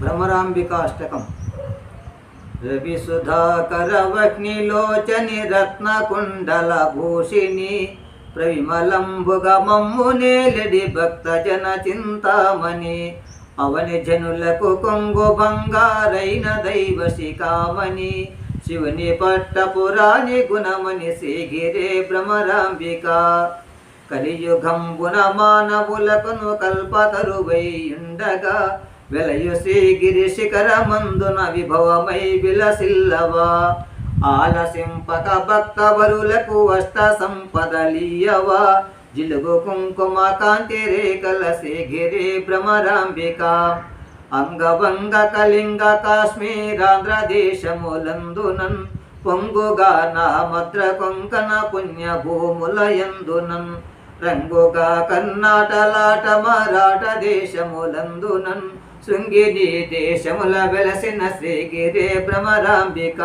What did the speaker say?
భ్రమరాంబికాష్టకం రవి రత్నకుండలభూషిణి వహ్నిలోచని రత్నకుండల భూషిణి ప్రవిమలంబుగ మమ్మునేలడి చింతామణి అవని జనులకు కొంగు బంగారైన దైవ శిఖామణి శివుని పట్టపురాణి గుణమని శ్రీగిరే భ్రమరాంబిక కలియుగంబున మానవులకును కల్పతరువై ఉండగా వెలయు శ్రీగిరి శిఖరమందున విభవమై విలసిల్లవా. ఆలసింపక భక్త వరులకు అష్ట సంపదలీయవా. జిలుగు కుంకుమ కాంతి రేఖల శ్రీగిరి భ్రమరాంబిక. అంగభంగ కళింగ కాశ్మీరాంధ్ర దేశములందునన్ పొంగుగా నా మద్ర కొంకణ పుణ్య భూములయందునన్ రంగుగా కర్ణాటలాట మరాఠ దేశములందునన్ శృంగిని దేశముల వెలసిన శ్రీగిరే భ్రమరాంబిక.